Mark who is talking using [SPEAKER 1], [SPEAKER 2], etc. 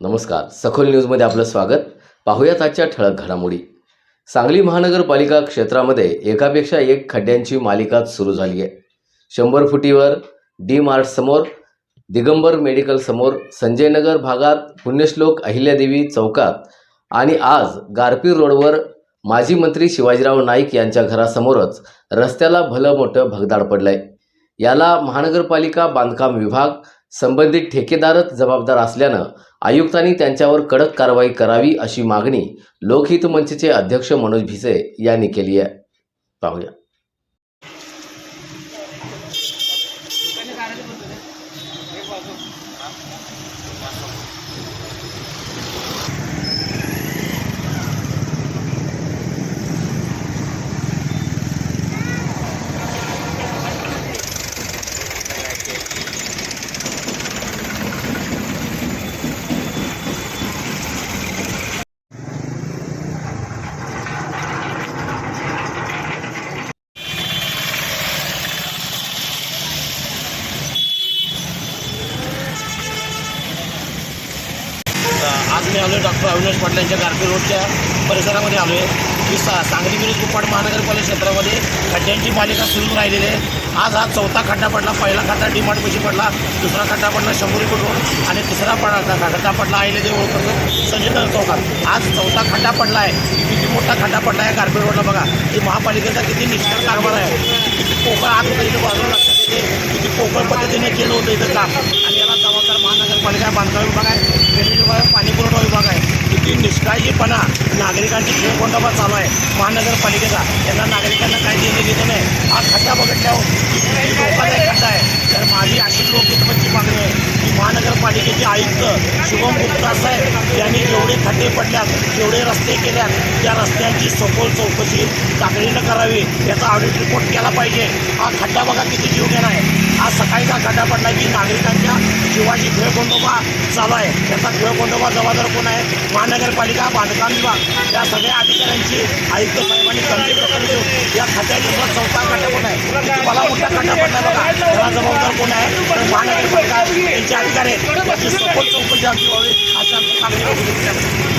[SPEAKER 1] नमस्कार. सखोल न्यूजमध्ये आपलं स्वागत. पाहुयात आजच्या ठळक घडामोडी. सांगली महानगरपालिका क्षेत्रामध्ये एकापेक्षा एक खड्ड्यांची मालिका सुरू झाली आहे. शंभर फुटीवर डी मार्ट समोर दिगंबर मेडिकल समोर संजयनगर भागात पुण्यश्लोक अहिल्यादेवी चौकात आणि आज गारपीर रोडवर माजी मंत्री शिवाजीराव नाईक यांच्या घरासमोरच रस्त्याला भलं मोठं भगदाड पडलंय. याला महानगरपालिका बांधकाम विभाग संबंधित ठेकेदारच जबाबदार असल्यानं आयुक्तांनी त्यांच्यावर कडक कारवाई करावी अशी मागणी लोकहित मंचचे अध्यक्ष मनोज भिसे यांनी केली आहे. पाहूया.
[SPEAKER 2] आज मी आलो डॉक्टर अविनाश पाटील यांच्या गारपी रोडच्या परिसरामध्ये आलो आहे की सा सांगली मिरज कुप्पाड महानगरपालिका क्षेत्रामध्ये खड्ड्यांची मालिका सुरू राहिलेली आहे. आज हा चौथा खड्डा पडला. पहिला खड्डा डिमांड पैसे पडला. दुसरा खड्डा पडला शंभरी रोड आणि तिसरा पडला खड्डा पडला अहिल्यादेव ओळखतो. संजय चौकात आज चौथा खड्डा पडला आहे किती मोठा खड्डा पडला आहे गारपी रोडला बघा. की महापालिकेचा किती निष्ठा कारभार आहे. किती पोकळ आज इथं बाजूला लक्षात येते. किती पोकळ पद्धतीने केलं होतं इथं काम. आणि याला जबाबदार महानगरपालिका बांधकाम विभाग आहे. ड्रेनेज विभाग आहे पाणी पुरवठा विभाग आहे. किती निष्काळजीपणा नागरिकांची खेळकोंडाबा चालू आहे. महानगरपालिकेचा. त्यांना नागरिकांना काही देणं घेतलं नाही. हा खड्डा बघितल्यावर किती धोकादायक खड्डा आहे. तर माझी अशी लोकहितपणची मागणी आहे की महानगरपालिकेचे आयुक्त शुभम गुप्ता साहेब यांनी जेवढे खड्डे पडल्यात जेवढे रस्ते केल्यात त्या रस्त्यांची सखोल चौकशी तातडीनं करावी याचा ऑडिट रिपोर्ट केला पाहिजे. हा खड्डा बघा किती जीव आहे. आज सकाळीचा खड्डा पडला की नागरिकांच्या शिवाजी खेळकोंडोबा चालू आहे. त्याचा खेळकोंडोबा जबाबदार कोण आहे? महानगरपालिका बांधकाम विभाग. या सगळ्या अधिकाऱ्यांची आयुक्त साहेबांनी गंभीर दखल घेऊन या खड्ड्याच्या चौथा खड्डा कोण आहे? मला मोठा खड्डा पडला बघा. त्याला जबाबदार कोण आहे? तर महानगरपालिका यांचे अधिकारी आहेत. याची सखोल चौकशी आमची व्हावी अशा मागणी